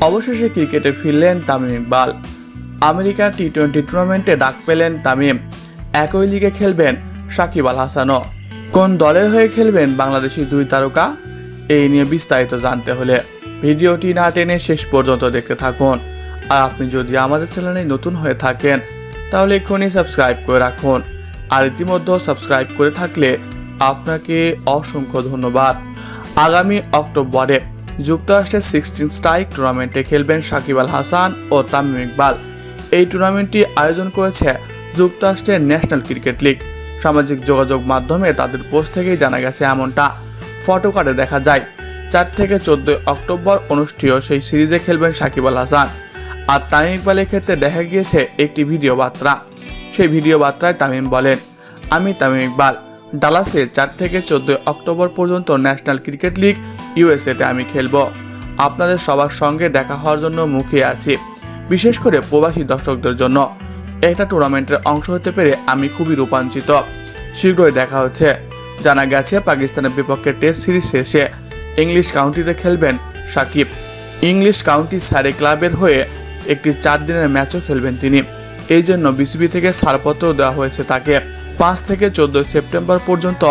অবশেষে ক্রিকেটে ফিরলেন Tamim Iqbal. America T twenty টুর্নামেন্টে ডাক পেলেন তামিম। একই লিগে খেলবেন সাকিব আল হাসানও। কোন দলের হয়ে খেলবেন বাংলাদেশি দুই তারকা? এই নিয়ে বিস্তারিত জানতে হলে ভিডিওটি না টেনে শেষ পর্যন্ত দেখতে থাকুন। আর আপনি যদি আমাদের চ্যানেলে নতুন হয়ে থাকেন, তাহলে এক্ষুনি সাবস্ক্রাইব করে রাখুন। আর ইতিমধ্যে সাবস্ক্রাইব করে থাকলে আপনাকে অসংখ্য ধন্যবাদ। আগামী অক্টোবরে যুক্তরাষ্ট্রের সিক্সটিন স্ট্রাইক টুর্নামেন্টে খেলবেন সাকিব আল হাসান ও তামিম ইকবাল। এই টুর্নামেন্টটি আয়োজন করেছে যুক্তরাষ্ট্রের ন্যাশনাল ক্রিকেট লিগ সামাজিক যোগাযোগ মাধ্যমে তাদের পোস্ট থেকেই জানা গেছে এমনটা। ফটো কার্ডে দেখা যায়, চার থেকে চোদ্দই অক্টোবর অনুষ্ঠেয় সেই সিরিজে খেলবেন সাকিব আল হাসান। আর তামিম ইকবালের ক্ষেত্রে দেখা গিয়েছে একটি ভিডিও বার্তা। সেই ভিডিও বার্তায় তামিম বলেন, আমি তামিম ইকবাল। ডালাসে চার থেকে চোদ্দই অক্টোবর পর্যন্ত ন্যাশনাল ক্রিকেট লিগ ইউএসএতে আমি খেলব। আপনাদের সবার সঙ্গে দেখা হওয়ার জন্য মুখে আছি, বিশেষ করে প্রবাসী দর্শকদের জন্য। একটা টুর্নামেন্টের অংশ হতে পেরে আমি খুবই রূপাঞ্চিত। শীঘ্রই দেখা হচ্ছে। জানা গেছে, পাকিস্তানের বিপক্ষে টেস্ট সিরিজ শেষে ইংলিশ কাউন্টিতে খেলবেন সাকিব। ইংলিশ কাউন্টি সারে ক্লাবের হয়ে একটি চার দিনের ম্যাচও খেলবেন তিনি। এই জন্য বিসিবি থেকে ছাড়পত্র দেওয়া হয়েছে তাকে। পাঁচ থেকে চোদ্দোই সেপ্টেম্বর পর্যন্ত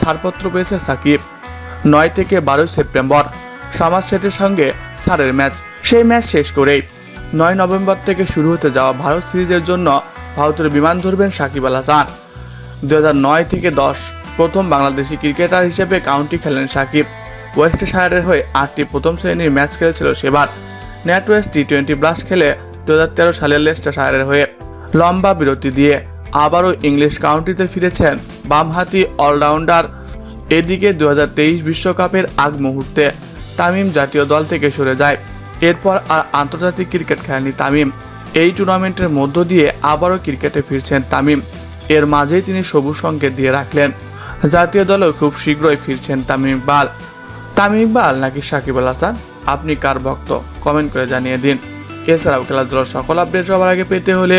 ছাড়পত্র পেয়েছে সাকিব। নয় থেকে বারোই সেপ্টেম্বর। সামাজ সেটের সঙ্গে সারের ম্যাচ। সেই ম্যাচ শেষ করেই। নয় নভেম্বর থেকে শুরু হতে যাওয়া ভারত সিরিজের জন্য ভারতের বিমান ধরবেন সাকিব আল হাসান। দু নয় থেকে দশ, প্রথম বাংলাদেশি ক্রিকেটার হিসেবে কাউন্টি খেলেন সাকিব। ওয়েস্টশায়ারের হয়ে আটটি প্রথম শ্রেণির ম্যাচ খেলেছিল সেবার। NatWest T twenty blast খেলে দু সালের লেস্টারশায়ারের হয়ে লম্বা বিরতি দিয়ে আবারও ইংলিশ কাউন্টিতে ফিরেছেন বামহাতি অলরাউন্ডার। এদিকে দু বিশ্বকাপের আগ মুহূর্তে তামিম জাতীয় দল থেকে সরে যায়। এরপর আর আন্তর্জাতিক ক্রিকেট খেলেনি তামিম। এই টুর্নামেন্টের মধ্য দিয়ে আবারও ক্রিকেটে ফিরছেন তামিম। এর মাঝেই তিনি সবুজ সংকেত দিয়ে রাখলেন। জাতীয় দলেও খুব শীঘ্রই ফিরছেন তামিম ইকবাল। তামিম ইকবাল নাকি সাকিব আল হাসান? আপনি কার ভক্ত? কমেন্ট করে জানিয়ে দিন। এছাড়াও খেলাধুলার সকল আপডেট সবার আগে পেতে হলে